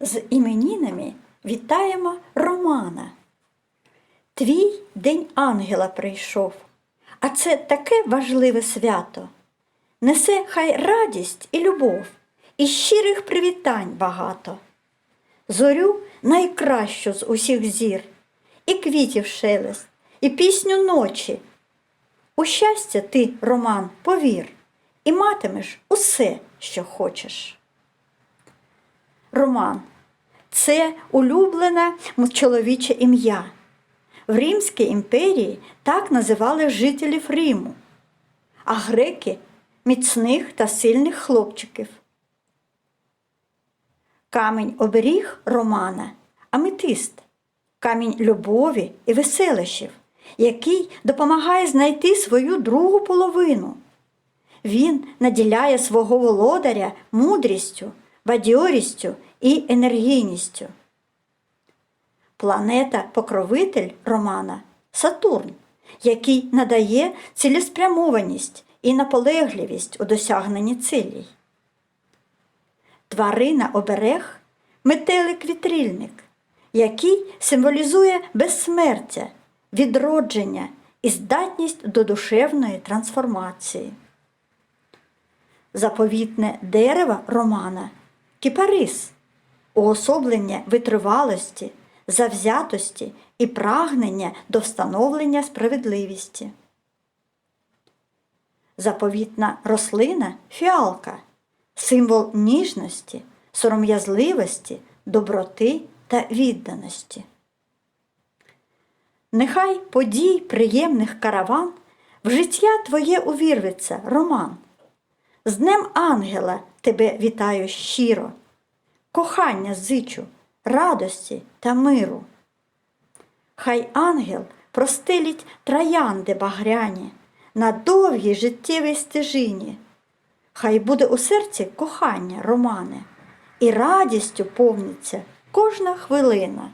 З іменінами вітаємо Романа. Твій День Ангела прийшов, а це таке важливе свято. Несе хай радість і любов, і щирих привітань багато. Зорю найкращу з усіх зір, і квітів шелест, і пісню ночі. У щастя ти, Роман, повір, і матимеш усе, що хочеш. Роман це улюблене чоловіче ім'я. В Римській імперії так називали жителів Риму, а греки міцних та сильних хлопчиків. Камінь оберіг Романа аметист, камінь любові і веселощів, який допомагає знайти свою другу половину. Він наділяє свого володаря мудрістю, бадьорістю і енергійністю. Планета-покровитель Романа Сатурн, який надає цілеспрямованість і наполегливість у досягненні цілей. Тварина оберег метелик-вітрильник, який символізує безсмертя, відродження і здатність до душевної трансформації. Заповітне дерево Романа кіпарис, уособлення витривалості, завзятості і прагнення до встановлення справедливості. Заповітна рослина фіалка, символ ніжності, сором'язливості, доброти та відданості. Нехай подій приємних караван в життя твоє увірветься, Роман. З Днем Ангела тебе вітаю щиро, кохання зичу, радості та миру. Хай ангел простелить троянди багряні на довгій життєвій стежині. Хай буде у серці кохання, Романе, і радістю повниться кожна хвилина.